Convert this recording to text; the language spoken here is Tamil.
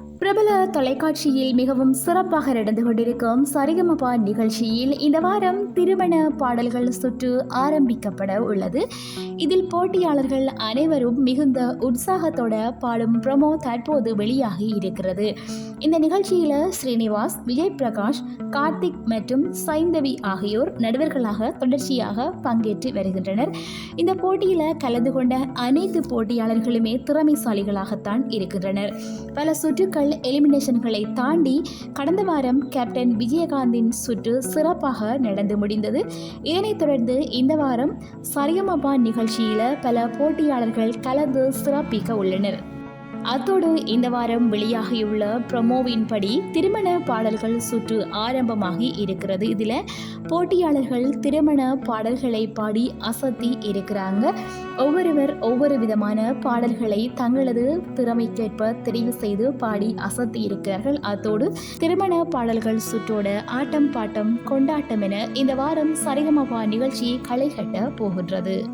பிரபல தொலைக்காட்சியில் மிகவும் சிறப்பாக நடந்து கொண்டிருக்கும் சரிகமபா நிகழ்ச்சியில் இந்த வாரம் திருமண பாடல்கள் சுற்று ஆரம்பிக்கப்பட உள்ளது. இதில் போட்டியாளர்கள் அனைவரும் மிகுந்த உற்சாகத்தோட பாடும் ப்ரமோ தற்போது வெளியாகி இருக்கிறது. இந்த நிகழ்ச்சியில் ஸ்ரீனிவாஸ் விஜய் பிரகாஷ் கார்த்திக் மற்றும் சைந்தவி ஆகியோர் நடுவர்களாக தொடர்ச்சியாக பங்கேற்று வருகின்றனர். இந்த போட்டியில் கலந்து கொண்ட அனைத்து போட்டியாளர்களுமே திறமைசாலிகளாகத்தான் இருக்கின்றனர். பல சுற்றுக்கள் எலிமினேஷன்களை தாண்டி கடந்த வாரம் கேப்டன் விஜயகாந்தின் சுற்று சிறப்பாக நடந்து முடிந்தது. இதனைத் தொடர்ந்து இந்த வாரம் சரியமபா நிகழ்ச்சியில் பல போட்டியாளர்கள் கலந்து சிறப்பிக்க உள்ளனர். அத்தோடு இந்த வாரம் வெளியாகியுள்ள ப்ரமோவின்படி திருமண பாடல்கள் சுற்று ஆரம்பமாகி இருக்கிறது. இதில் போட்டியாளர்கள் திருமண பாடல்களை பாடி அசத்தி இருக்கிறாங்க. ஒவ்வொருவர் ஒவ்வொரு விதமான பாடல்களை தங்களது திறமைக்கேற்ப தெரிவு செய்து பாடி அசத்தி இருக்கிறார்கள். அத்தோடு திருமண பாடல்கள் சுற்றோட ஆட்டம் பாட்டம் கொண்டாட்டம் என இந்த வாரம் சரிகமபா நிகழ்ச்சி களை கட்ட போகின்றது.